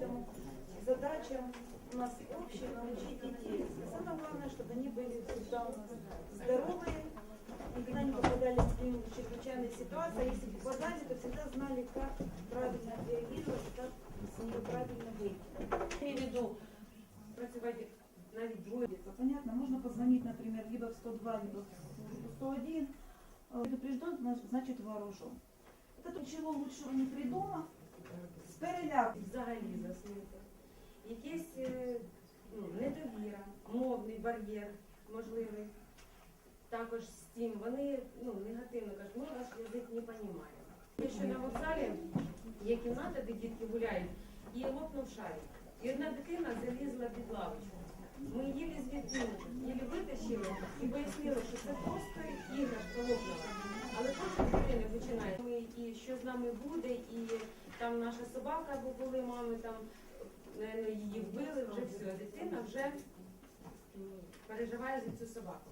Поэтому задача у нас общая научить детей. Самое главное, чтобы они были всегда у нас здоровые, никогда не попадали в чрезвычайные ситуации. А если попадали, то всегда знали, как правильно реагировать, как с нее правильно выйти. Я працювати навіть двоє. Понятно, можно позвонить, например, либо в 102, либо в службу 101. Э, Предупрежден, зна- значит вооружен. Это ничего лучшего не придумал. С переляку. взагалі заснути. Якесь е, ну, недовіра, мовний бар'єр можливий. Також з тим, вони ну, негативно кажуть, ми ваш язик не розуміємо. Якщо на вокзалі є кімната, де дітки гуляють, і лопнув шарик. І одна дитина залізла під лавочку. Ми її звідти її витащили і пояснили, що це просто іграшка лопнула. Але потім дитина починає. Ми і що з нами буде, і там наша собака, бо коли мами там її вбили, вже все, дитина вже переживає за цю собаку.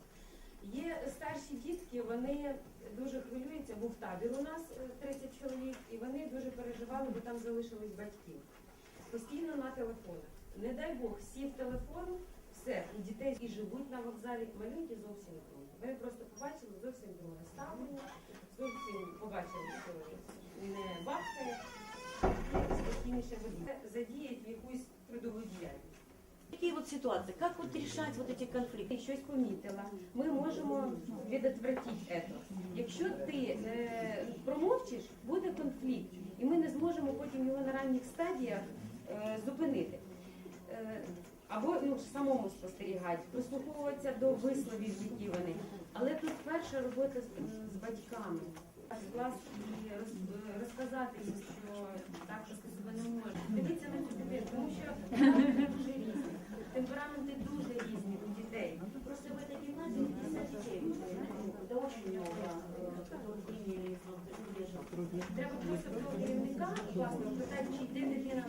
Є старші дітки, вони дуже хвилюються, був табір у нас е, 30 чоловік, і вони дуже переживали, бо там залишились батьки. Постійно на телефонах. Не дай Бог, сів телефон, все, і дітей і живуть на вокзалі, маленькі зовсім другі. Вони просто побачили зовсім друге ставлення, зовсім побачили, що не бахкає, спокійніше водій. Якусь трудову діяльність. Такие вот ситуации, как вот решать вот эти конфликты? Ти щось помітила, ми можемо відотвратити це. Якщо ти е, промовчиш, буде конфлікт, і ми не зможемо потім його на ранніх стадіях е, зупинити. Е, або ну, самому спостерігати, прислуховуватися до висловів, які вони. Але тут перша робота з, з батьками. Клас і е, розказати їм, що так просто себе не можна. Дивіться на цю дитину, тому що характери дуже різні, темпераменти дуже різні у дітей. Просто в этой гимназии 50 детей, это очень много, э, которые приняли из Треба просто про керівника класно питати, чи йде дитина